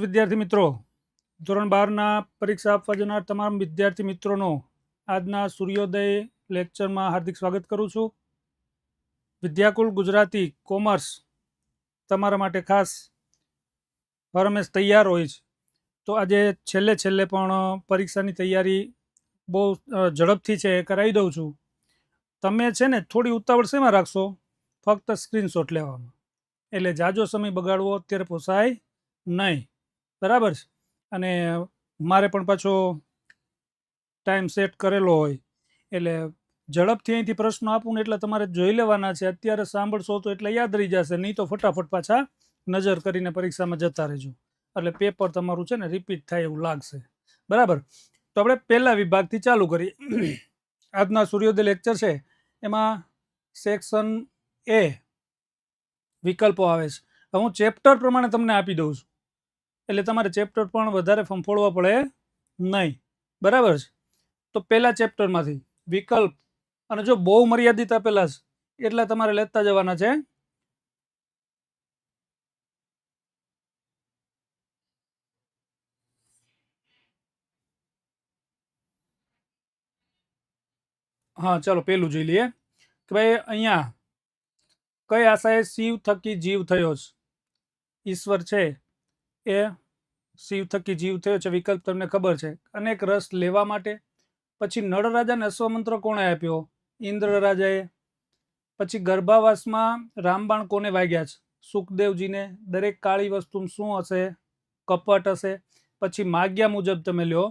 વિદ્યાર્થી મિત્રો. ધોરણ બારના પરીક્ષા આપવા જનાર તમામ વિદ્યાર્થી મિત્રોનો આજના સૂર્યોદય લેક્ચરમાં હાર્દિક સ્વાગત કરું છું. વિદ્યાકુલ ગુજરાતી કોમર્સ તમારા માટે ખાસ હર હંમેશ તૈયાર હોય છે. તો આજે છેલ્લે છેલ્લે પણ પરીક્ષાની તૈયારી બહુ ઝડપથી છે એ કરાવી દઉં છું. તમે છે ને થોડી ઉતાવળ શેમાં રાખશો? ફક્ત સ્ક્રીનશોટ લેવામાં. એટલે જાજો સમય બગાડવો અત્યારે પોસાય નહીં. બરાબર છે. અને મારે પણ પાછો ટાઈમ સેટ કરેલો હોય, એટલે ઝડપથી અહીંથી પ્રશ્નો આપું ને એટલે તમારે જોઈ લેવાના છે. અત્યારે સાંભળશો તો એટલે યાદ રહી જશે, નહીં તો ફટાફટ પાછા નજર કરીને પરીક્ષામાં જતા રહેજો. એટલે પેપર તમારું છે ને રિપીટ થાય એવું લાગશે. બરાબર? તો આપણે પહેલા વિભાગથી ચાલુ કરીએ. આજના સૂર્યોદય લેક્ચર છે, એમાં સેક્શન એ વિકલ્પો આવે છે. હું ચેપ્ટર પ્રમાણે તમને આપી દઉં છું. એટલે તમારે ચેપ્ટર પણ વધારે ફંફોળવા પડે નહીં. બરાબર છે? તો પહેલા ચેપ્ટરમાંથી વિકલ્પ અને જો બહુ મર્યાદિત આપેલા છે, એટલા તમારે લેતા જવાના છે. હા, ચાલો પેલું જોઈ લઈએ કે ભાઈ અહીંયા કઈ આશાએ શિવ થકી જીવ થયો છે? ઈશ્વર છે. એ શિવ થકી જીવ થયો છે, વિકલ્પ તમને ખબર છે. અનેક રસ લેવા માટે. પછી નળ રાજાને અશ્વમંત્ર કોણે આપ્યો? ઇન્દ્ર રાજાએ પછી ગર્ભાવાસમાં રામબાણ કોને વાગ્યા છે? સુખદેવજીને. દરેક કાળી વસ્તુ શું હશે? કપટ હશે. પછી માગ્યા મુજબ તમે લ્યો.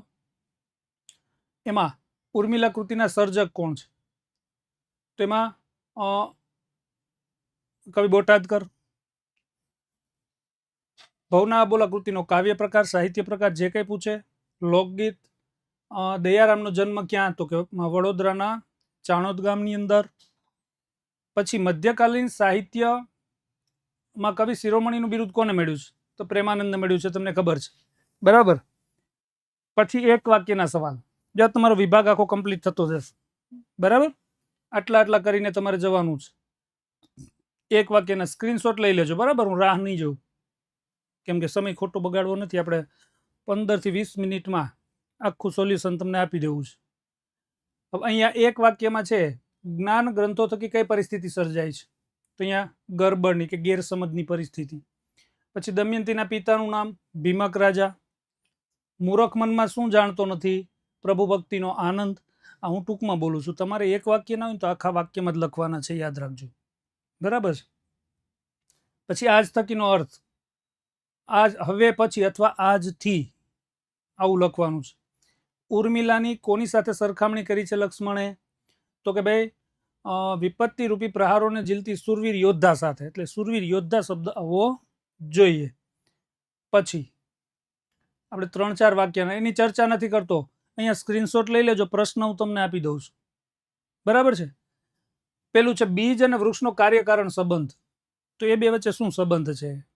એમાં ઉર્મિલા કૃતિના સર્જક કોણ છે? તેમાં કવિ બોટાદકર ભવના બોલા કૃતિનો કાવ્ય પ્રકાર, સાહિત્ય પ્રકાર, જે કંઈ પૂછે, લોકગીત દયારામનો જન્મ ક્યાં? તો કે વડોદરાના ચાણોદ ગામની અંદર. પછી મધ્યકાલીન સાહિત્યમાં કવિ શિરોમણીનું બિરુદ કોને મળ્યું છે? તો પ્રેમાનંદ મળ્યું છે, તમને ખબર છે. બરાબર? પછી એક વાક્યના સવાલ. જો તમારો વિભાગ આખો કમ્પ્લીટ થતો જશે. બરાબર? આટલા આટલા કરીને તમારે જવાનું છે. એક વાક્યના સ્ક્રીનશોટ લઈ લેજો, બરાબર? હું રાહ નહીં જોઉં. કેમ કે સમય ખોટો બગાડવો નથી, આપણે પંદરથી વીસ મિનિટમાં આખું સોલ્યુશન તમને આપી દેવું છે. હવે અહીંયા એક વાક્યમાં છે, જ્ઞાન ગ્રંથો થકી કઈ પરિસ્થિતિ સર્જાય છે? તો અહીંયા ગરબડની કે ગેરસમજની પરિસ્થિતિ. પછી દમયંતીના પિતાનું નામ, ભીમક રાજા. મૂરખ મનમાં શું જાણતો નથી? પ્રભુ ભક્તિનો આનંદ. આ હું ટૂંકમાં બોલું છું. તમારે એક વાક્ય ના હોય તો આખા વાક્યમાં જ લખવાના છે, યાદ રાખજો. બરાબર છે? પછી આજ થકીનો અર્થ. આજ, હવે પછી અથવા આજથી આવું લખવાનું છે. ઉર્મિલાની કોની સાથે સરખામણી કરી છે લક્ષ્મણે? તો કે ભાઈ વિપત્તિ રૂપી પ્રહારોને ઝીલતી સુરવીર યોદ્ધા સાથે. એટલે સુરવીર યોદ્ધા શબ્દ આવવો જોઈએ. પછી, આપણે ત્રણ ચાર વાક્યના, એની ચર્ચા નથી કરતો. અહીંયા સ્ક્રીનશોટ લઈ લેજો, પ્રશ્ન હું તમને આપી દઉં છું. બરાબર છે? પેલું છે બીજ અને વૃક્ષનો કાર્યકારણ સંબંધ. તો એ બે વચ્ચે શું સંબંધ છે?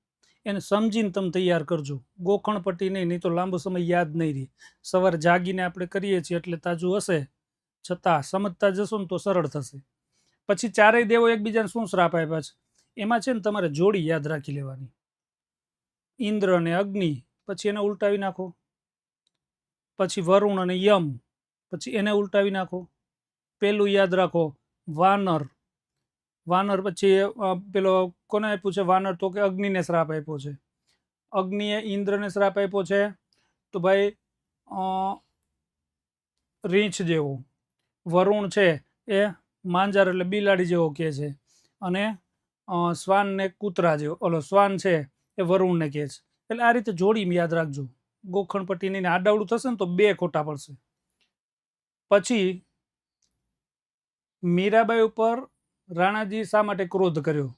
એને સમજીને તમે તૈયાર કરજો. ગોખણ પટ્ટી નહીં નહીં તો લાંબો સમય યાદ નહીં રહે. સવારે જાગીને આપણે કરીએ છીએ એટલે તાજું હશે. છતાં સમજતા જશો ને તો સરળ થશે. પછી ચારેય દેવો એકબીજાને શું શ્રાપ આપ્યા છે. એમાં છે ને તમારે જોડી યાદ રાખી લેવાની. ઇન્દ્ર અને અગ્નિ, પછી એને ઉલટાવી નાખો. પછી વરુણ અને યમ, પછી એને ઉલટાવી નાખો. પેલું યાદ રાખો, વાનર. વાનર પછી પેલો કોને આપ્યું છે? વાનર તો કે અગ્નિને શ્રાપ આપ્યો છે. અગ્નિએ ઇન્દ્રને શ્રાપ આપ્યો છે. તો ભાઈ રીંછ જેવો, વરુણ છે એ માંજાર એટલે બિલાડી જેવો કહે છે. અને શ્વાનને કૂતરા જેવો, ઓલો શ્વાન છે એ વરુણને કહે છે. એટલે આ રીતે જોડી યાદ રાખજો. ગોખણપટ્ટીની આડાવડું થશે ને તો બે ખોટા પડશે. પછી, મીરાબાઈ ઉપર રાણાજી શા માટે ક્રોધ કર્યો?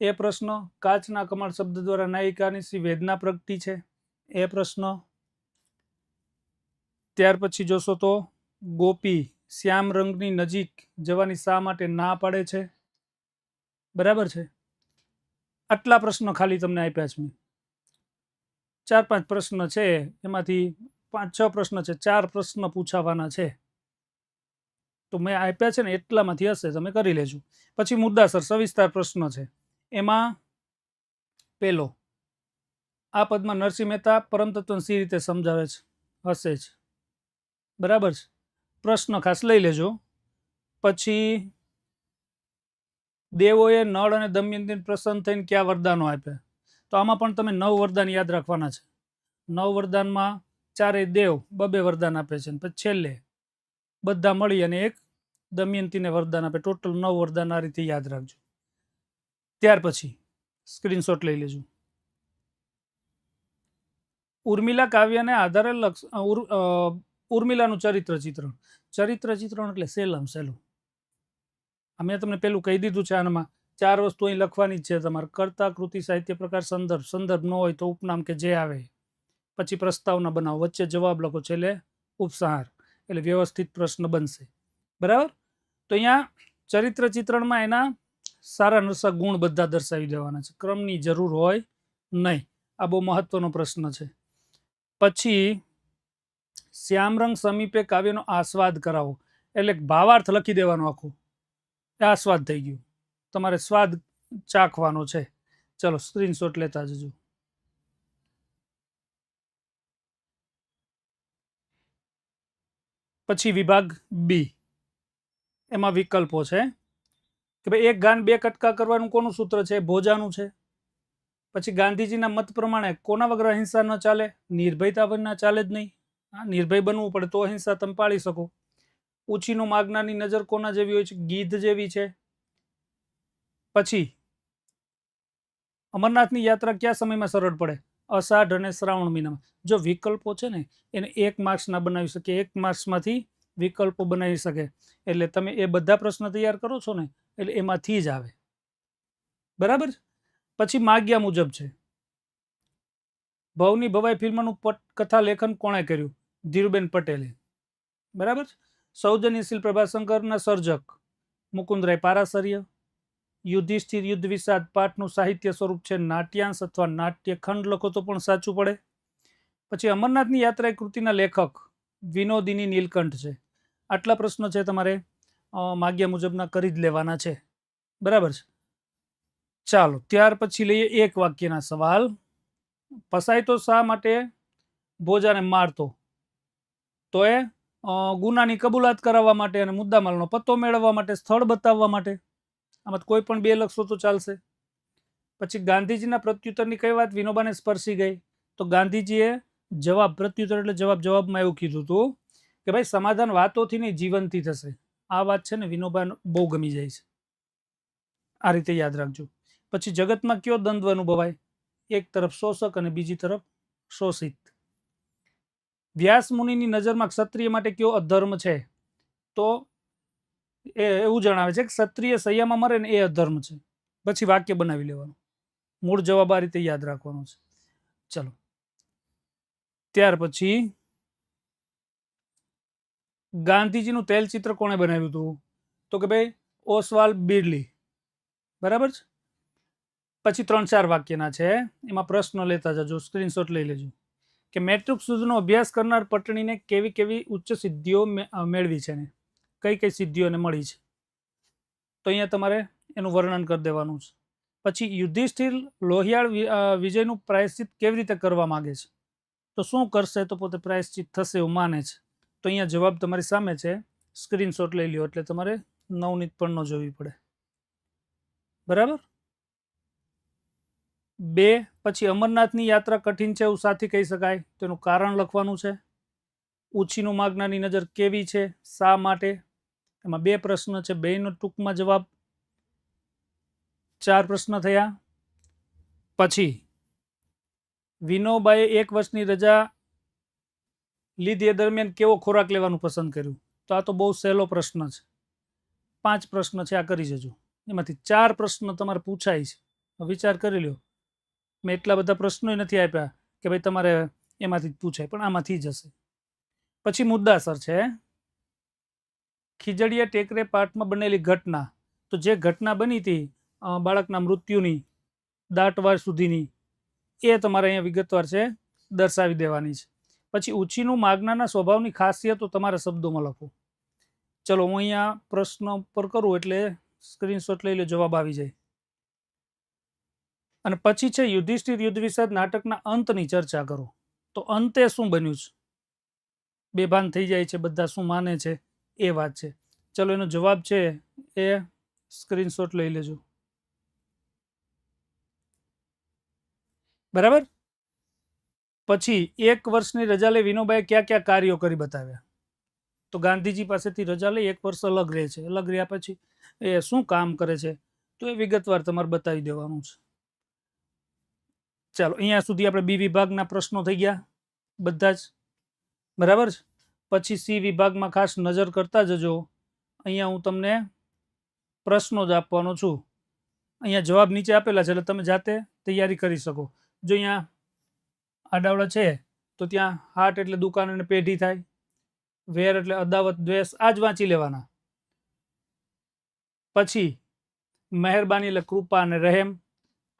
એ પ્રશ્ન કાચના કમળ શબ્દ દ્વારા નાયિકાની સી વેદના પ્રગટી છે? એ પ્રશ્ન. ત્યાર પછી જોશો તો, ગોપી શ્યામ રંગની નજીક જવાની શા માટે ના પાડે છે? બરાબર છે? આટલા પ્રશ્નો ખાલી તમને આપ્યા છે મેં. ચાર પાંચ પ્રશ્ન છે, એમાંથી પાંચ છ પ્રશ્ન છે, ચાર પ્રશ્ન પૂછાવાના છે. તો મેં આપ્યા છે ને એટલામાંથી હશે, તમે કરી લેજો. પછી મુદ્દાસર, સવિસ્તાર પ્રશ્ન છે. એમાં પેલો, આ પદમાં નરસિંહ મહેતા પરમતત્વને સી રીતે સમજાવે છે? હશે જ. બરાબર છે? પ્રશ્ન ખાસ લઈ લેજો. પછી, દેવોએ નળ અને દમયંતીને પ્રસન્ન થઈને કયા વરદાનો આપ્યા? તો આમાં પણ તમે નવ વરદાન યાદ રાખવાના છે. નવ વરદાનમાં ચારેય દેવ બબે વરદાન આપે છે. પછી છેલ્લે બધા મળી અને એક દમયંતીને વરદાન આપે. ટોટલ નવ વરદાન આ રીતે યાદ રાખજો. ત્યાર પછી સ્ક્રીનશોટ લઈ લેજો. ઉર્મિલા કાવ્યને આધારે લક્ષ ઉર્મિલાનું ચરિત્ર ચિત્રણ ચરિત્ર ચિત્રણ એટલે સેલમ, સેલું. અમે તમને પેલું કહી દીધું છે આનામાં. ચાર વસ્તુ અહીં લખવાની જ છે. તમારે કર્તા, કૃતિ, સાહિત્ય, પ્રકાર, સંદર્ભ. સંદર્ભ ન હોય તો ઉપનામ કે જે આવે. પછી પ્રસ્તાવના બનાવો. વચ્ચે જવાબ લખો. છેલ્લે ઉપસંહાર. એટલે વ્યવસ્થિત પ્રશ્ન બનશે. બરાબર? તો અહીંયા ચરિત્ર ચિત્રણમાં એના સારા નરસા ગુણ બધા દર્શાવી દેવાના છે. ક્રમની જરૂર હોય નહીં. આ બહુ મહત્વનો પ્રશ્ન છે. પછી શ્યામરંગ સમીપે કાવ્યનો આસ્વાદ કરાવો. એટલે ભાવાર્થ લખી દેવાનો આખું. આસ્વાદ થઈ ગયું. તમારે સ્વાદ ચાખવાનો છે. ચલો સ્ક્રીનશોટ લેતા જજો. પછી વિભાગ બી એમાં વિકલ્પો છે કે ભાઈ એક ગાન બે કટકા કરવાનું કોનું સૂત્ર છે? ભોજાનું છે. પછી ગાંધીજીના મત પ્રમાણે કોના વગર અહિંસા ન ચાલે? નિર્ભયતા વગરના ચાલે જ નહીં. હા, નિર્ભય બનવું પડે તો અહિંસા તમે પાળી શકો. ઉછીનું માગનાની નજર કોના જેવી હોય છે? ગીધ જેવી છે. પછી અમરનાથની યાત્રા કયા સમયમાં સરળ પડે? અષાઢ અને શ્રાવણ મહિનામાં. જો વિકલ્પો છે ને, એને એક માર્ક્સના બનાવી શકે, એક માર્ક્સમાંથી વિકલ્પો બનાવી શકે. એટલે તમે એ બધા પ્રશ્ન તૈયાર કરો છો ને, એટલે એમાંથી જ આવે. બરાબર? પછી માગ્યા મુજબ છે. ભવની ભવાઈ ફિલ્મનું પટ કથા લેખન કોણે કર્યું? ધીરુબેન પટેલે. બરાબર? સૌજન્યશીલ પ્રભાશંકરના સર્જક. મુકુંદરાય પારાસર્ય. યુધિષ્ઠિર યુદ્ધ વિષાદ પાઠનું સાહિત્ય સ્વરૂપ છે નાટ્યાંશ અથવા નાટ્ય ખંડ લખો તો પણ સાચું પડે. પછી અમરનાથની યાત્રા એ કૃતિના લેખક વિનોદિની નીલકંઠ છે. આટલા પ્રશ્નો છે તમારે માગ્યા મુજબના કરી જ લેવાના છે. બરાબર છે? ચાલો, ત્યાર પછી લઈએ એક વાક્યના સવાલ. ફસાય તો શા માટે? ભોજાને મારતો. તો એ ગુનાની કબૂલાત કરાવવા માટે અને મુદ્દામાલનો પત્તો મેળવવા માટે, સ્થળ બતાવવા માટે. આમાં કોઈ પણ બે લખશો તો ચાલશે. પછી ગાંધીજીના પ્રત્યુત્તરની કઈ વાત? વિનોબાને સ્પર્શી ગઈ. તો ગાંધીજીએ જવાબ, પ્રત્યુત્તર એટલે જવાબ જવાબમાં એવું કીધું હતું કે ભાઈ, સમાધાન વાતોથી નહીં, જીવનથી થશે. આ વાત છે ને વિનોબાને બહુ ગમી જાય છે. આ રીતે યાદ રાખજો. પછી જગતમાં કયો દ્વંદ્વ અનુભવાય? એક તરફ શોષક અને બીજી તરફ શોષિત. વ્યાસ મુનિની નજરમાં ક્ષત્રિય માટે કયો અધર્મ છે? તો એ એવું જણાવે છે કે ક્ષત્રિય સૈયામાં મરે ને એ અધર્મ છે. પછી વાક્ય બનાવી લેવાનું. મૂળ જવાબ આ રીતે યાદ રાખવાનો છે. ચલો. ત્યાર પછી ગાંધીજીનું તૈલચિત્ર કોણે બનાવ્યું હતું? તો કે ભાઈ ઓસવાલ બિરલી. બરાબર છે? પછી ત્રણ ચાર વાક્યના છે. એમાં પ્રશ્ન લેતા જજો. સ્ક્રીનશોટ લઈ લેજો. કે મેટ્રિક સુધીનો અભ્યાસ કરનાર પટણીને કેવી કેવી ઉચ્ચ સિદ્ધિઓ મેળવી છે ને? કઈ કઈ સિદ્ધિઓને મળી છે? તો અહીંયા તમારે એનું વર્ણન કરી દેવાનું છે. પછી યુધિષ્ઠિર લોહિયાળ વિજયનું પ્રાયશ્ચિત કેવી રીતે કરવા માગે છે? તો શું કરશે તો પોતે પ્રાયશ્ચિત થશે એવું માને છે. તો અહીંયા જવાબ તમારી સામે છે. સ્ક્રીનશોટ લઈ લ્યો એટલે તમારે નવનીત પણ ન જોવી પડે. બરાબર? બે, પછી અમરનાથની યાત્રા કઠિન છે એવું સાથી કહી શકાય. તેનું કારણ લખવાનું છે. ઉછીનું માગનાની નજર કેવી છે? શા માટે? એમાં બે પ્રશ્ન છે. બેનો ટૂંકમાં જવાબ ચાર પ્રશ્ન થયા. પછી વિનોબાએ એક વર્ષની રજા લીધી એ દરમિયાન કેવો ખોરાક લેવાનું પસંદ કર્યું? તો આ તો બહુ સહેલો પ્રશ્ન છે. પાંચ પ્રશ્ન છે, આ કરી જજો. એમાંથી ચાર પ્રશ્ન તમારે પૂછાય છે. વિચાર કરી લ્યો. મેં એટલા બધા પ્રશ્નો નથી આપ્યા કે ભાઈ તમારે એમાંથી જ પૂછાય, પણ આમાંથી જ હશે. પછી મુદ્દાસર છે. ખીજડીયા ટેકરે પાઠમાં બનેલી ઘટના. તો જે ઘટના બની હતી બાળકના મૃત્યુની દાટવાર સુધીની, એ તમારે અહીંયા વિગતવાર છે, દર્શાવી દેવાની છે. પછી ઉછીનું માગનાના સ્વભાવની ખાસિયતો તમારા શબ્દોમાં લખો. ચલો, હું અહીંયા પ્રશ્ન પર કરું એટલે સ્ક્રીનશોટ લઈ લો, જવાબ આવી જાય. અને પછી છે, યુધિષ્ઠિર યુદ્ધ વિષદ નાટકના અંતની ચર્ચા કરો. તો અંતે શું બન્યું છે? બેભાન થઈ જાય છે, બધા શું માને છે? એ વાત છે. ચલો, એનો જવાબ છે એ સ્ક્રીનશોટ લઈ લેજો. બરાબર? પછી એક વર્ષની રજા લઈ વિનોબાએ કયા કયા કાર્યો કરી બતાવ્યા? તો ગાંધીજી પાસેથી રજા લઈ એક વર્ષ અલગ રહે છે. અલગ રહ્યા પછી એ શું કામ કરે છે? તો એ વિગતવાર તમારે બતાવી દેવાનું છે. ચાલો, અહીંયા સુધી આપણે બી વિભાગના પ્રશ્નો થઈ ગયા. બધા જ. બરાબર છે? પછી સી વિભાગમાં ખાસ નજર કરતા જજો. અહીંયા હું તમને પ્રશ્નો જ આપવાનો છું. અહીંયા જવાબ નીચે આપેલા છે, એટલે તમે જાતે તૈયારી કરી શકો. જો અહીંયા આડાવડા છે, તો ત્યાં હાટ એટલે દુકાન અને પેઢી થાય. વેર એટલે અદાવત, દ્વેષ, આ જ વાંચી લેવાના. પછી મહેરબાની એટલે કૃપા અને રહેમ,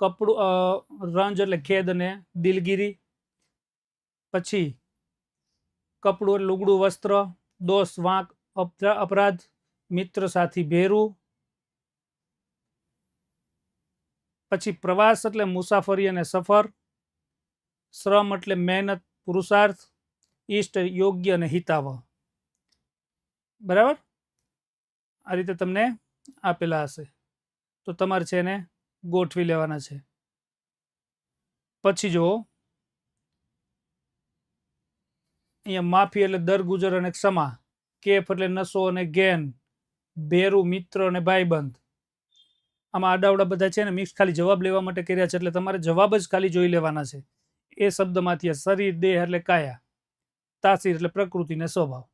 કપડું રંજ એટલે ખેદ અને દિલગીરી. પછી કપડું લુગડું, વસ્ત્ર, દોષ, વાંક, અપરા- અપરાધ, મિત્ર સાથી ભેરું. પછી પ્રવાસ એટલે મુસાફરી અને સફર. શ્રમ એટલે મહેનત, પુરુષાર્થ, ઈષ્ટ, યોગ્ય અને હિતાવહ. બરાબર? આ રીતે તમને આપેલા હશે. તો તમારે છે એને ગોઠવી લેવાના છે. પછી જુઓ અહીંયા માફી એટલે દર ગુજર અને ક્ષમા, કેફ એટલે નશો અને ગેન બેરું મિત્ર અને ભાઈબંધ. આમાં આડાવડા બધા છે ને મિક્સ ખાલી જવાબ લેવા માટે કર્યા છે એટલે તમારે જવાબ જ ખાલી જોઈ લેવાના છે. એ શબ્દમાંથી શરીર, દેહ એટલે કાયા, તાસીર એટલે પ્રકૃતિ ને સ્વભાવ.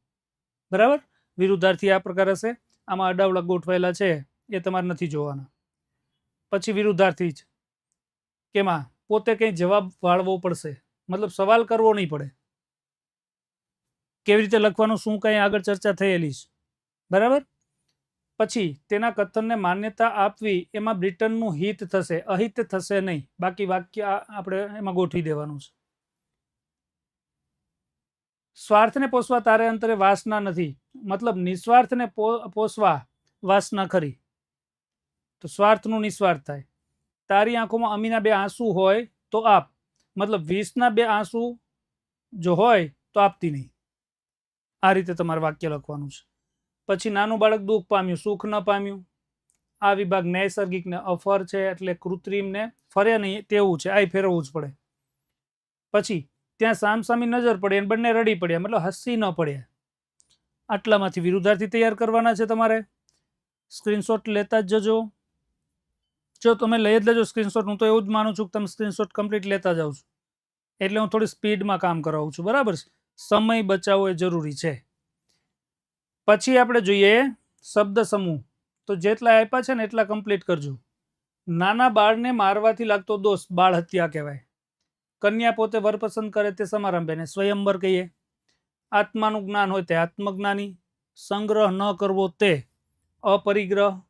બરાબર? વિરુદ્ધાર્થી આ પ્રકાર હશે. આમાં અડાવડા ગોઠવાયેલા છે. એ તમારે નથી જોવાના. પછી વિરુદ્ધાર્થી જ. કેમાં? પોતે કંઈ જવાબ વાળવો પડશે. મતલબ સવાલ કરવો નહીં પડે. કેવી રીતે લખવાનું, શું કંઈ આગળ ચર્ચા થયેલી છે? બરાબર? પછી તેના કથનને માન્યતા આપવી એમાં બ્રિટનનું હિત થશે, અહિત થશે નહીં. બાકી વાક્ય આપણે એમાં ગોઠવી દેવાનું છે. સ્વાર્થને પોષવા તારે અંતરે વાસના નથી. મતલબ નિસ્વાર્થને પોષવા વાસના ખરી. તો સ્વાર્થનું નિસ્વાર્થ થાય. તારી આંખોમાં અમીના બે આંસુ હોય તો આપ. મતલબ વીસના બે આંસુ જો હોય તો આપતી નહીં. આ રીતે તમારે વાક્ય લખવાનું છે. પછી નાનું બાળક દુઃખ પામ્યું, સુખ ન પામ્યું. આ વિભાગ નૈસર્ગિક ને અફર છે એટલે કૃત્રિમ ને ફરે નહીં તેવું છે આ ફેરવવું જ પડે. પછી ત્યાં સામસામી નજર પડી અને બંને રડી પડ્યા, મતલબ હસી ન પડ્યા. આટલામાંથી વિરુદ્ધાર્થી તૈયાર કરવાના છે તમારે. સ્ક્રીનશોટ લેતા જ જજો. જો તમે લઈ જ લેજો સ્ક્રીનશોટ, હું તો એવું જ માનું છું કે તમે સ્ક્રીનશોટ કમ્પ્લીટ લેતા જાઉં છો. એટલે હું થોડી સ્પીડમાં કામ કરાવું છું, બરાબર છે? સમય બચાવવો એ જરૂરી છે. પછી આપણે જોઈએ શબ્દ સમૂહ. તો જેટલા આપ્યા છે ને એટલા કમ્પ્લીટ કરજો. નાના બાળને મારવાથી લાગતો દોષ બાળ હત્યા કહેવાય. કન્યા પોતે વર પસંદ કરે તે સમારંભ એને સ્વયંવર કહીએ. આત્માનું જ્ઞાન હોય તે આત્મજ્ઞાની. સંગ્રહ ન કરવો તે અપરિગ્રહ.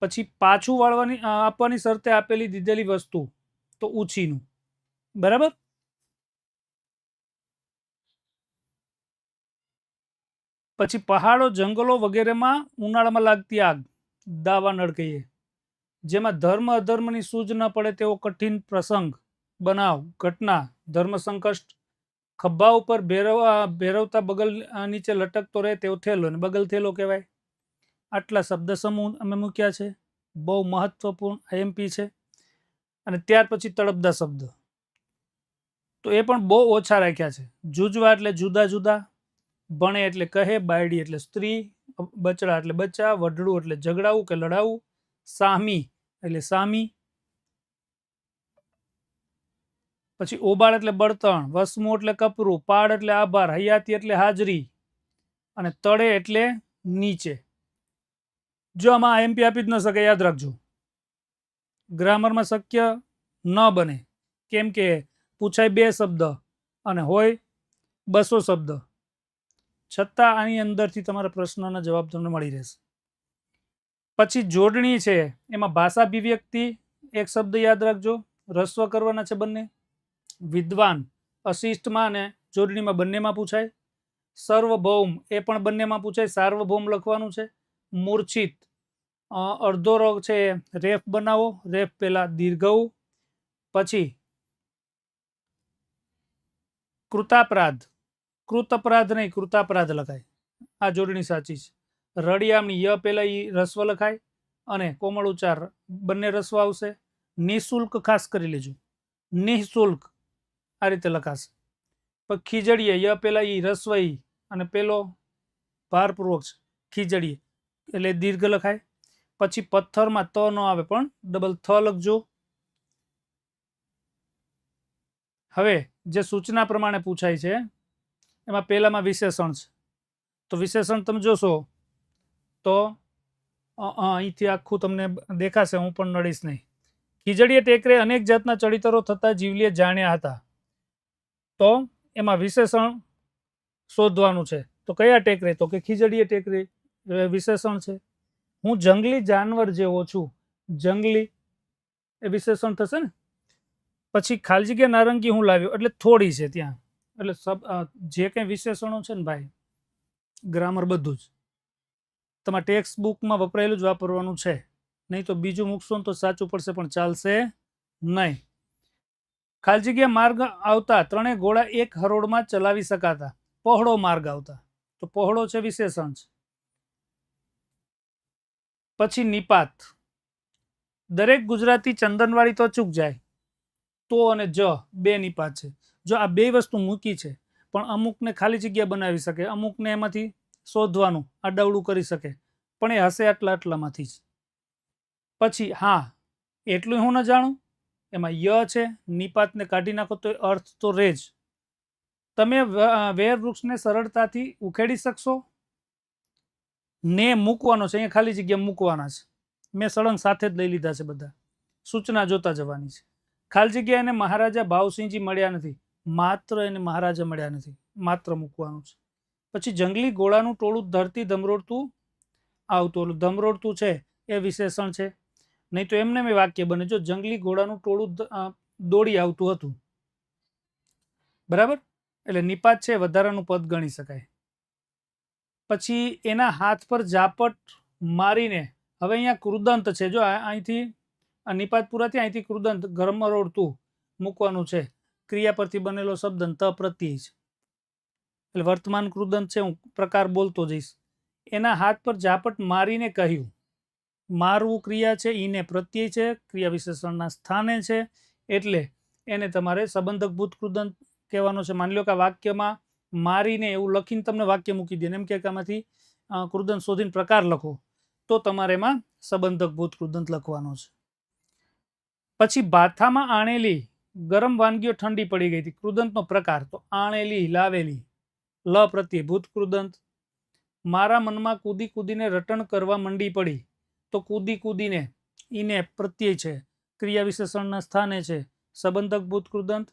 પછી પાછું વાળવાની આપવાની શરતે આપેલી દીધેલી વસ્તુ તો ઉછીનું. બરાબર? પછી પહાડો, જંગલો વગેરેમાં ઉનાળામાં લાગતી આગ દાવાનળ કહીએ જેમાં ધર્મ અધર્મની સૂઝ ન પડે તેવો કઠિન પ્રસંગ, બનાવ, ઘટના, ધર્મ સંકષ્ટ, ખભા ઉપર ભેરવા, ભેરવતા બગલ નીચે લટકતો રહે તેવો થેલો અને બગલ થેલો કહેવાય. આટલા શબ્દ સમૂહ અમે મૂક્યા છે. બહુ મહત્વપૂર્ણ આઈએમપી છે. અને ત્યાર પછી તળપદા શબ્દ. તો એ પણ બહુ ઓછા રાખ્યા છે. જુજવા એટલે જુદા જુદા ભણે એટલે કહે, બાયડી એટલે સ્ત્રી બચડા એટલે બચ્ચા, વઢડું એટલે ઝઘડાવું કે લડાવું, સામી એટલે સામી. પછી ઓબાળ એટલે બળતણ, વસમું એટલે કપરું પાડ એટલે આભાર, હયાતી એટલે હાજરી અને તળે એટલે નીચે. જો આમાં એમપી આપી જ ન શકે, યાદ રાખજો. ગ્રામરમાં શક્ય ન બને. કેમ કે પૂછાય બે શબ્દ અને હોય બસો શબ્દ. છતાં આની અંદરથી તમારા પ્રશ્નોના જવાબ તમને મળી રહેશે. પછી જોડણી છે, એમાં ભાષા અભિવ્યક્તિ એક શબ્દ યાદ રાખજો રસ્વ કરવાના છે બંને. વિદ્વાન, અશિષ્ટમાં અને જોડણીમાં બંનેમાં પૂછાય. સર્વભૌમ, એ પણ બંનેમાં પૂછાય, સાર્વભૌમ લખવાનું છે. મૂર્છિત અડધો રોગ છે, રેફ બનાવો, રેફ પહેલાં દીર્ઘઉ પછી કૃતાપરાધ કૃત અપરાધ નહીં, કૃતાપરાધ લખાય. આ જોડણી સાચી છે. રડિયામણી ય પહેલાં ઈ રસ્વ લખાય અને કોમળ ઉચ્ચાર બંને રસ્વ આવશે. નિઃશુલ્ક ખાસ કરી લેજો. નિઃશુલ્ક આ રીતે લખાશે. પણ ખીજડીએ ય પહેલાં ઈ રસ્વ ઈ અને પેલો ભારપૂર્વક છે. ખીજડીએ એટલે દીર્ઘ લખાય. પછી પથ્થરમાં ત ન આવે પણ ડબલ થ લખજો. હવે જે સૂચના પ્રમાણે પૂછાય છે એમાં પહેલામાં વિશેષણ છે. તો વિશેષણ તમે જોશો તો અહીંથી આખું તમને દેખાશે, હું પણ નડીશ નહીં. ખીજડીએ ટેકરે અનેક જાતના ચડિતરો થતા જીવલીએ જાણ્યા હતા. તો એમાં વિશેષણ શોધવાનું છે. તો કયા ટેકરે? તો કે ખીજડીએ ટેકરે વિશેષણ છે. હું જંગલી જાનવર જેવો છું. જંગલી એ વિશેષણ થશે ને? પછી ખાલી જગ્યા નારંગી હું લાવ્યો, એટલે થોડી છે ત્યાં. એટલે સબ જે કંઈ વિશેષણો છે ને ભાઈ, ગ્રામર બધું જ. તમારે ટેક્સ્ટ બુકમાં વપરાયેલું જ વાપરવાનું છે. નહીં તો બીજું મૂકશો તો સાચું પડશે, પણ ચાલશે નહીં. ખાલી જગ્યા માર્ગ આવતા ત્રણેય ઘોડા એક હરોળમાં ચલાવી શકાતા. પહોળો માર્ગ આવતા. તો પહોળો છે વિશેષણ છે. પછી નિપાત. દરેક ગુજરાતી ચંદનવાળી તો ચૂક જાય. તો અને જ બે નિપાત છે. જો આ બે વસ્તુ મૂકી છે, પણ અમુકને ખાલી જગ્યા બનાવી શકે, અમુકને એમાંથી શોધવાનું, આડાવડું કરી શકે, પણ એ હશે આટલા આટલામાંથી જ. પછી હા, એટલું હું ન જાણું? એમાં ય છે, નિપાતને કાઢી નાખો તો અર્થ તો રહે જ. તમે વેર વૃક્ષને સરળતાથી ઉખેડી શકશો? ને મૂકવાનો છે, અહીંયા ખાલી જગ્યા મૂકવાના છે. મેં સળંગ સાથે જ લઈ લીધા છે બધા. સૂચના જોતા જવાની છે. ખાલી જગ્યા એને મહારાજા ભાવસિંહજી મળ્યા નથી. માત્ર એને મહારાજા મળ્યા નથી, માત્ર મૂકવાનું છે. પછી જંગલી ઘોડાનું ટોળું ધરતી ધમરોડતું આવતું, ઓલું ધમરોડતું છે એ વિશેષણ છે. નહીં તો એમને મેં વાક્ય બને, જો જંગલી ઘોડાનું ટોળું દોડી આવતું હતું. બરાબર? એટલે નિપાત છે, વધારાનું પદ ગણી શકાય. પછી એના હાથ પર ઝાપટ મારીને, હવે અહીંયા કૃદંત છે, જો અહીંથી નિપાત પૂરાથી અહીંથી કૃદંત ગરમ રોડતું મૂકવાનું છે. ક્રિયા પરથી બનેલો શબ્દ ત પ્રત્યય છે. એટલે વર્તમાન કૃદંત છે, હું પ્રકાર બોલતો જઈશ. એના હાથ પર ઝાપટ મારીને કહ્યું મારવું ક્રિયા છે, ઈને પ્રત્યય છે, ક્રિયા વિશેષણના સ્થાને છે, એટલે એને તમારે સંબંધકભૂત કૃદંત કહેવાનો છે. માની લો કે વાક્યમાં મારીને એવું લખીને તમને વાક્ય મૂકી દે એમ કે આમાંથી કૃદંત શોધીને પ્રકાર લખો. તો તમારે એમાં સંબંધકભૂત કૃદંત લખવાનો છે. પછી ભાથામાં આણેલી ગરમ વાનગીઓ ઠંડી પડી ગઈ હતી. કૃદંતનો પ્રકાર તો આણેલી, લાવેલી લ પ્રત્યે ભૂત કૃદંત મારા મનમાં કૂદી કૂદીને રટણ કરવા મંડી પડી. તો કૂદી કૂદીને ઈને પ્રત્યય છે. ક્રિયા વિશેષણના સ્થાને છે. સંબંધક ભૂત કૃદંત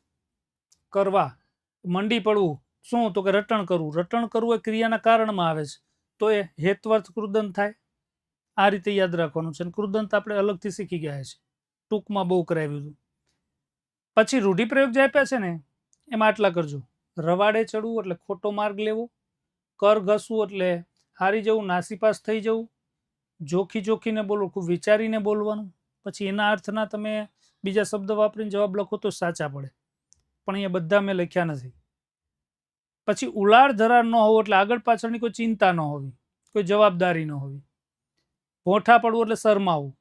કરવા, મંડી પડવું. શું? તો કે રટણ કરવું. રટણ કરવું એ ક્રિયાના કારણમાં આવે છે. તો એ હેતવર્થ કૃદંત થાય. આ રીતે યાદ રાખવાનું છે. કૃદંત આપણે અલગથી શીખી ગયા છે. ટૂંકમાં બહુ કરાવ્યું હતું. પછી રૂઢિપ્રયોગ જે આપ્યા છે ને, એમાં આટલા કરજો. રવાડે ચડવું એટલે ખોટો માર્ગ લેવો, કર ઘસવું એટલે હારી જવું, નાસીપાસ થઈ જવું, જોખી જોખીને બોલવું, ખૂબ વિચારીને બોલવાનું, પછી એના અર્થના તમે બીજા શબ્દ વાપરીને જવાબ લખો તો સાચા પડે. પણ અહીંયા બધા મેં લખ્યા નથી. પછી ઉલાળ ધરાર ન હોવો એટલે આગળ પાછળની કોઈ ચિંતા ન હોવી, કોઈ જવાબદારી ન હોવી. ભોઠા પડવું એટલે શરમાવું.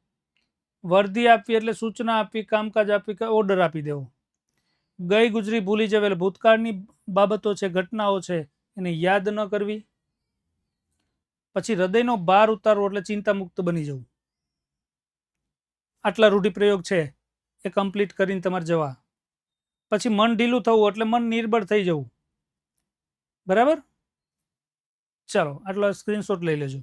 વર્દી આપવી એટલે સૂચના આપવી કામકાજ આપવી કે ઓર્ડર આપી દેવો. ગઈ ગુજરી ભૂલી જવેલ ભૂતકાળની બાબતો છે, ઘટનાઓ છે, એને યાદ ન કરવી. પછી હૃદયનો ભાર ઉતારવો એટલે ચિંતા મુક્ત બની જવું. આટલા રૂઢિપ્રયોગ છે, એ કમ્પ્લીટ કરીને તમારે જવા. પછી મન ઢીલું થવું એટલે મન નિર્બળ થઈ જવું. બરાબર? ચાલો, આટલો સ્ક્રીનશોટ લઈ લેજો.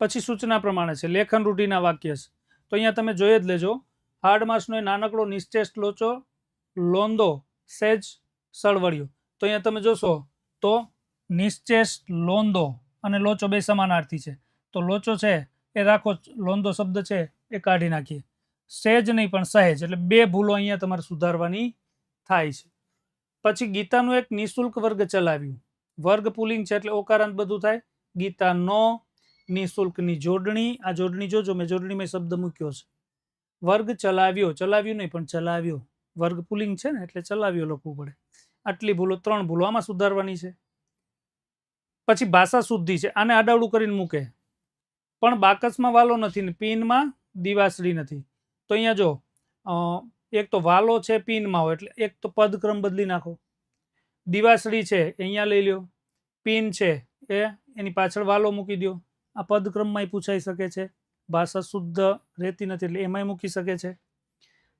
પછી સૂચના પ્રમાણે છે, લેખન રૂઢિના વાક્ય છે. તો અહીંયા તમે જોઈ જ લેજો હાર્ડ માસનો એ નાનકડો નિશ્ચેષ્ટ લોચો, લોંદો, સેજ, સળવળ્યો. તો અહીંયા તમે જોશો, તો નિશ્ચેષ્ટ લોંદો અને લોચો બે સમાનાર્થી છે. તો લોચો છે, એ રાખો, લોંદો શબ્દ છે, એ કાઢી નાખીએ. સહેજ નહીં, પણ સહેજ, એટલે બે ભૂલો અહીંયા તમારે સુધારવાની થાય છે. પછી ગીતાનું એક નિઃશુલ્ક વર્ગ ચલાવ્યું. વર્ગ પુલિંગ છે, એટલે ઓકારાંત બધું થાય. ગીતાનો નિઃશુલ્કની જોડણી, આ જોડણી જોજો, મેં જોડણીમાં શબ્દ મૂક્યો છે. વર્ગ ચલાવ્યો, ચલાવ્યું નહીં, પણ ચલાવ્યો. વર્ગ પુલિંગ છે ને, એટલે ચલાવ્યો લખવું પડે. આટલી ભૂલો, ત્રણ ભૂલો, આમાં સુધારવાની છે. પછી ભાષા શુદ્ધિ છે, આને આડાવડું કરીને મૂકે. પણ બાકસમાં વાલો નથી ને, પીનમાં દિવાસળી નથી. તો અહીંયા જો એક તો વાલો છે પીનમાં હોય, એટલે એક તો પદક્રમ બદલી નાખો. દિવાસળી છે, અહીંયા લઈ લ્યો. પીન છે, એ, એની પાછળ વાલો મૂકી દો આ પદક્રમમાંય પૂછાઈ શકે છે. ભાષા શુદ્ધ રહેતી નથી એટલે એમાંય મૂકી શકે છે.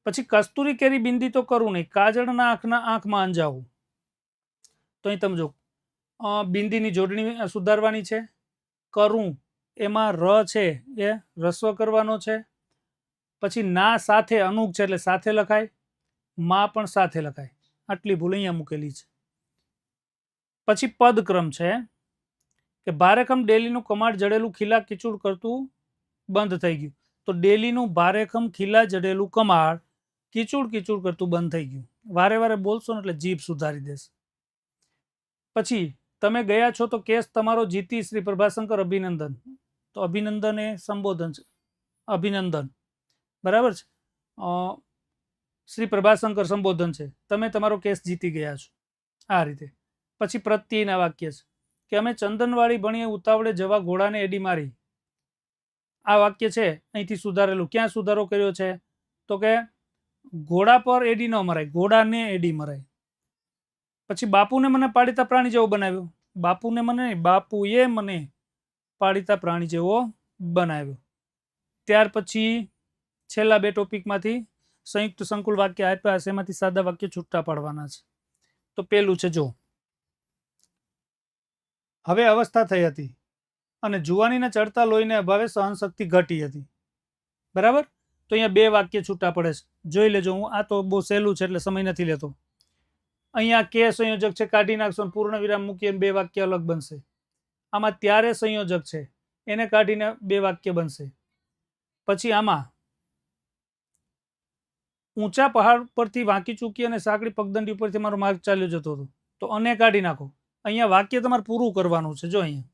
પછી કસ્તુરી કેરી બિંદી તો કરવું નહીં. કાજળના આંખના આંખમાં અંજાવું. તો અહીં તમે જો બિંદીની જોડણી સુધારવાની છે. કરું. એમાં ર છે એ રસ્વ કરવાનો છે. પછી ના સાથે અનુક છે એટલે સાથે લખાય. માં પણ સાથે લખાય. આટલી ભૂલ અહીંયા મૂકેલી છે. પછી પદક્રમ છે. કે ભારેખમ ડેલીનું કમાડ જડેલું ખીલા કિચૂડ કરતું બંધ થઈ ગયું. તો ડેલીનું ભારેખમ ખીલા જડેલું કમાડ કિચૂડ કિચૂડ કરતું બંધ થઈ ગયું. વારે વારે બોલશો ને એટલે જીભ સુધારી દેશે. પછી તમે ગયા છો તો કેસ તમારો જીતી શ્રી પ્રભાશંકર અભિનંદન. તો અભિનંદન એ સંબોધન છે. અભિનંદન. બરાબર છે? શ્રી પ્રભાશંકર સંબોધન છે. તમે તમારો કેસ જીતી ગયા છો. આ રીતે. પછી પ્રત્યેના વાક્ય છે. કે અમે ચંદનવાળી ભણીએ ઉતાવળે જવા ઘોડાને એડી મારી. આ વાક્ય છે, અહીંથી સુધારેલું. ક્યાં સુધારો કર્યો છે? તો કે ઘોડા પર એડી ન મરાય, ઘોડાને એડી મરાય. પછી બાપુને મને પાડીતા પ્રાણી જેવો બનાવ્યો. બાપુને મને બાપુએ મને પાડીતા પ્રાણી જેવો બનાવ્યો. ત્યાર પછી છેલ્લા બે ટોપિકમાંથી સંયુક્ત સંકુલ વાક્ય આપ્યા છે એમાંથી સાદા વાક્ય છૂટા પાડવાના છે. તો પેલું છે, જો. હવે અવસ્થા થઈ હતી અને જુવાનીને ચડતા લોહીને અભાવે સહનશક્તિ ઘટી હતી. બરાબર? તો અહીંયા બે વાક્ય છૂટા પડે છે. જોઈ લેજો, હું આ તો બહુ સહેલું છે એટલે સમય નથી લેતો. અહીંયા કે સંયોજક છે, કાઢી નાખશો પૂર્ણ વિરામ મૂકીને બે વાક્ય અલગ બનશે. આમાં ત્યારે સંયોજક છે, એને કાઢીને બે વાક્ય બનશે. પછી આમાં, ઊંચા પહાડ પરથી વાંકી ચૂકી અને સાંકડી પગદંડી ઉપરથી મારો માર્ગ ચાલ્યો જતો હતો. તો અને કાઢી નાખો. અહીંયા વાક્ય તમારે પૂરું કરવાનું છે. જો અહીંયા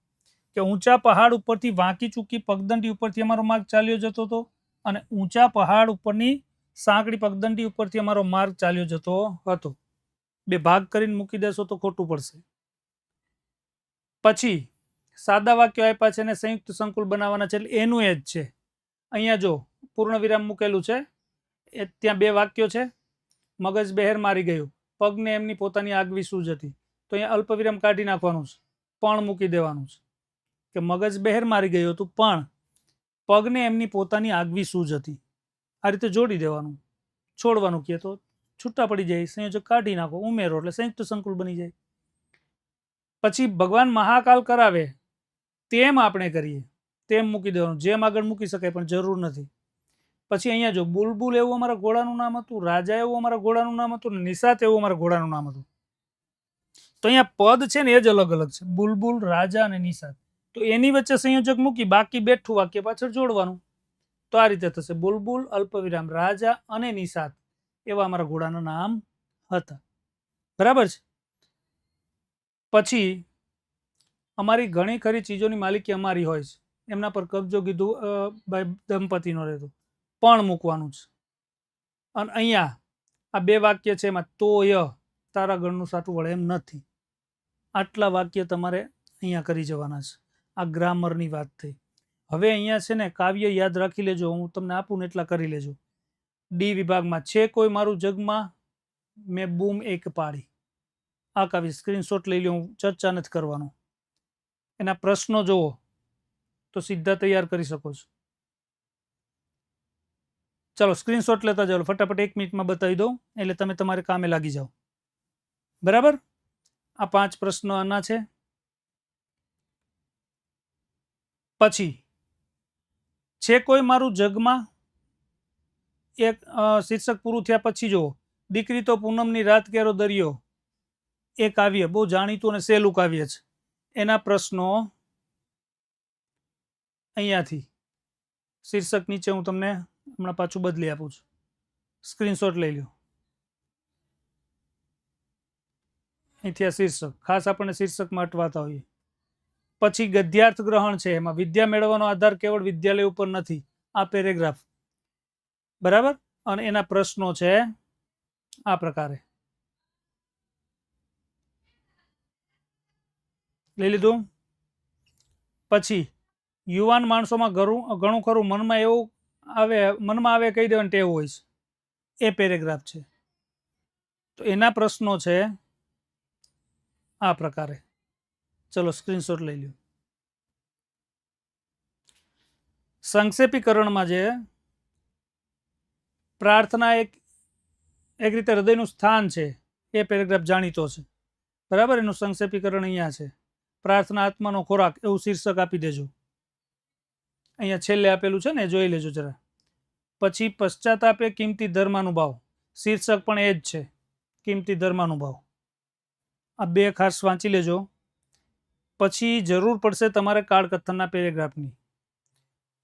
કે ઊંચા પહાડ ઉપરથી વાંકી ચૂકી પગદંડી ઉપરથી અમારો માર્ગ ચાલ્યો જતો હતો અને ઊંચા પહાડ ઉપરની સાંકડી પગદંડી ઉપરથી અમારો માર્ગ ચાલ્યો જતો હતો. બે ભાગ કરીને મૂકી દેશો તો ખોટું પડશે. પછી સાદા વાક્યો આપ્યા છે અને સંયુક્ત સંકુલ બનાવવાના છે. એટલે એનું એ જ છે. અહીંયા જો પૂર્ણ વિરામ મૂકેલું છે. એ ત્યાં બે વાક્યો છે. મગજ બહેર મારી ગયું. પગને એમની પોતાની આગવી સૂઝ હતી. તો અહીંયા અલ્પવિરામ કાઢી નાખવાનું છે, પણ મૂકી દેવાનું છે. કે મગજ બહેર મારી ગયું હતું, પણ પગને એમની પોતાની આગવી સૂઝ હતી. આ રીતે જોડી દેવાનું. છોડવાનું કહે તો છૂટા પડી જાય, સંયોજક કાઢી નાખો, ઉમેરો એટલે સંયુક્ત સંકુલ બની જાય. પછી ભગવાન મહાકાલ કરાવે, તેમ આપણે કરીએ, તેમ મૂકી દેવાનું. જેમ આગળ મૂકી શકાય, પણ જરૂર નથી. પછી અહીંયા જો બુલબુલ એવું અમારા ઘોડાનું નામ હતું, રાજા એવું અમારા ઘોડાનું નામ હતું નિશાત એવું અમારા ઘોડાનું નામ હતું. તો અહીંયા પદ છે ને એ જ અલગ અલગ છે. બુલબુલ, રાજા અને નિષાદ તો એની વચ્ચે સંયોજક મૂકી બાકી બેઠું વાક્ય પાછળ જોડવાનું. તો આ રીતે થશે. બુલબુલ, અલ્પવિરામ, રાજા અને નિષાદ એવા અમારા ઘોડાના નામ હતા. બરાબર છે? પછી અમારી ઘણી ખરી ચીજોની માલિકી અમારી હોય છે. એમના પર કબજો કીધું ભાઈ દંપતીનો રહેતો. પણ મૂકવાનું છે. અને અહીંયા આ બે વાક્ય છે એમાં તો ય તારા ગણનું સાચું વળે એમ નથી. આટલા વાક્ય તમારે અહીંયા કરી જવાના છે. આ ગ્રામરની વાત થઈ. હવે અહીંયા છે ને કાવ્ય યાદ રાખી લેજો, હું તમને આપું ને એટલા કરી લેજો. ડી વિભાગમાં છે કોઈ મારું જગમાં? મેં બૂમ એક પાડી. આ કાવ્ય સ્ક્રીનશોટ લઈ લો હું ચર્ચા નથી કરવાનો. એના પ્રશ્નો જુઓ તો સીધા તૈયાર કરી શકો છો. ચાલો સ્ક્રીનશોટ લેતા જાઓ. ફટાફટ એક મિનિટમાં બતાવી દઉં, એટલે તમે તમારે કામે લાગી જાઓ. બરાબર? આ પાંચ પ્રશ્નો આના છે. પછી છે કોઈ મારું જગમાં એક શીર્ષક પૂરું થયા પછી જુઓ. દીકરી તો પૂનમની રાત કેરો દરિયો. એ કાવ્ય બહુ જાણીતું અને સહેલું કાવ્ય છે. એના પ્રશ્નો અહીંયાથી. શીર્ષક નીચે હું તમને હમણાં પાછું બદલી આપું છું. સ્ક્રીનશોટ લઈ લો અહીંથી આ શીર્ષક. ખાસ આપણને શીર્ષકમાં અટવાતા હોઈએ. પછી ગદ્યાર્થ ગ્રહણ છે. એમાં વિદ્યા મેળવવાનો આધાર કેવળ વિદ્યાલય ઉપર નથી. આ પેરેગ્રાફ. બરાબર? અને એના પ્રશ્નો છે આ પ્રકારે. લઈ લીધું? પછી, યુવાન માણસોમાં ઘણું ઘણું ખરું મનમાં એવું આવે, મનમાં આવે કહી દેવાની ટેવ હોય છે. એ પેરેગ્રાફ છે. તો એના પ્રશ્નો છે આ પ્રકારે. ચલો સ્ક્રીનશોટ લઈ લ્યો. સંક્ષેપીકરણમાં જે પ્રાર્થના એક એક રીતે હૃદયનું સ્થાન છે, એ પેરેગ્રાફ જાણીતો છે. બરાબર? એનું સંક્ષેપીકરણ અહીંયા છે. પ્રાર્થના આત્માનો ખોરાક, એવું શીર્ષક આપી દેજો. અહીંયા છેલ્લે આપેલું છે ને જોઈ લેજો જરા. પછી પશ્ચાતાપે કિંમતી ધર્માનુભાવ. શીર્ષક પણ એ જ છે. કિંમતી ધર્માનુભાવ. આ બે ખાસ વાંચી લેજો. પછી જરૂર પડશે તમારે કાળકથનના પેરેગ્રાફની.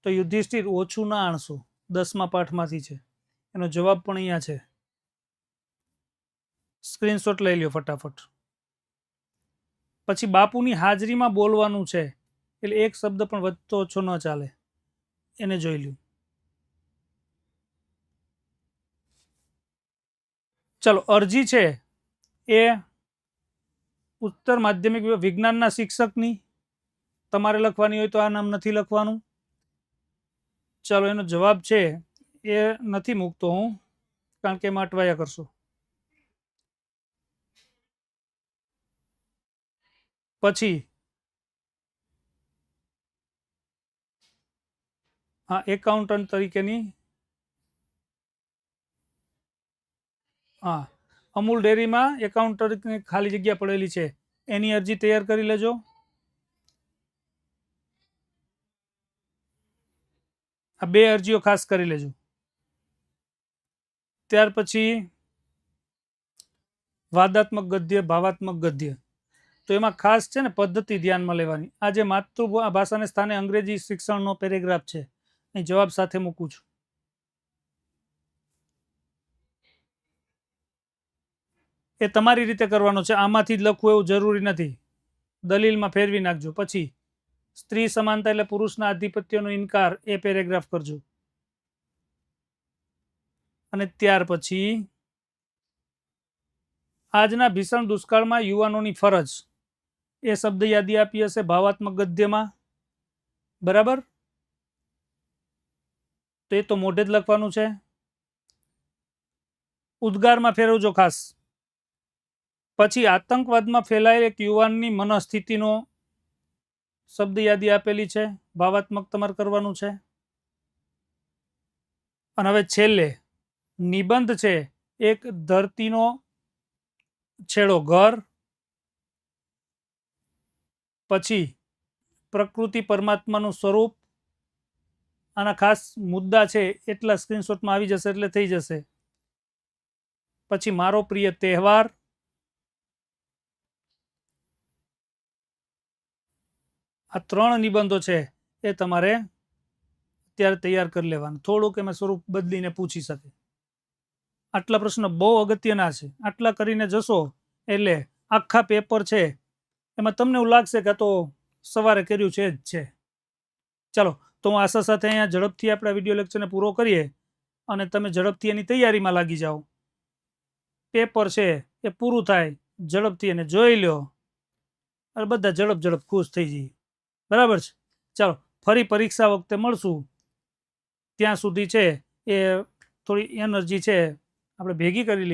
તો યુધિષ્ઠિર ઓછું ના આણશો. દસમા પાઠમાંથી છે. એનો જવાબ પણ અહીંયા છે. સ્ક્રીનશોટ લઈ લ્યો ફટાફટ. પછી બાપુની હાજરીમાં બોલવાનું છે. એટલે એક શબ્દ પણ વધતો ઓછો ન ચાલે. એને જોઈ લ્યો. ચલો, અરજી છે. એ ઉત્તર માધ્યમિક વિજ્ઞાનના શિક્ષકની તમારે લખવાની હોય તો આ નામ નથી લખવાનું. ચાલો, એનો જવાબ છે, એ નથી મૂકતો હું, કારણ કે એમાં અટવાયા કરશો. પછી, હા એકાઉન્ટન્ટ તરીકેની, હા અમૂલ ડેરીમાં એકાઉન્ટ ખાલી જગ્યા પડેલી છે. એની અરજી તૈયાર કરી લેજો. આ બે અરજીઓ ખાસ કરી લેજો. ત્યાર પછી વાદાત્મક ગદ્ય, ભાવાત્મક ગદ્ય. તો એમાં ખાસ છે ને પદ્ધતિ ધ્યાનમાં લેવાની. આ જે માતૃભાષાને સ્થાને અંગ્રેજી શિક્ષણનો પેરેગ્રાફ છે. એ જવાબ સાથે મૂકું છું. એ તમારી રીતે કરવાનો છે. આમાંથી જ લખવું એવું જરૂરી નથી. દલીલમાં ફેરવી નાખજો. પછી, સ્ત્રી સમાનતા એટલે પુરુષના આધિપત્યનો ઇનકાર. એ પેરેગ્રાફ કરજો. અને ત્યાર પછી, આજના ભીષણ દુષ્કાળમાં યુવાનોની ફરજ. એ શબ્દ યાદી આપી હશે ભાવાત્મક ગદ્યમાં. બરાબર? તો એ તો મોઢે જ લખવાનું છે. ઉદ્ગારમાં ફેરવજો ખાસ. પછી આતંકવાદમાં ફેલાયેલ એક યુવાનની મનસ્થિતિનો શબ્દ યાદી આપેલી છે. ભાવાત્મક તમારે કરવાનું છે. અને હવે છેલ્લે નિબંધ છે. એક ધરતીનો છેડો ઘર. પછી પ્રકૃતિ પરમાત્માનું સ્વરૂપ. આના ખાસ મુદ્દા છે. એટલા સ્ક્રીનશોટમાં આવી જશે એટલે થઈ જશે. પછી મારો પ્રિય તહેવાર. આ ત્રણ નિબંધો છે એ તમારે અત્યારે તૈયાર કરી લેવાનું. થોડુંક એમાં સ્વરૂપ બદલીને પૂછી શકે. આટલા પ્રશ્ન બહુ અગત્યના છે. આટલા કરીને જશો એટલે આખા પેપર છે એમાં તમને એવું લાગશે કે તો સવારે કર્યું છે જ છે. ચાલો, તો હું આશા સાથે અહીંયા ઝડપથી આપણા વીડિયો લેક્ચરને પૂરો કરીએ અને તમે ઝડપથી એની તૈયારીમાં લાગી જાઓ. પેપર છે એ પૂરું થાય, ઝડપથી એને જોઈ લ્યો. અને બધા ઝડપ ઝડપ ખુશ થઈ જઈએ. બરાબર છે? ચાલો, ફરી પરીક્ષા વખતે મળશું. ત્યાં સુધી છે એ થોડી એનર્જી છે, આપણે ભેગી કરી લઈએ.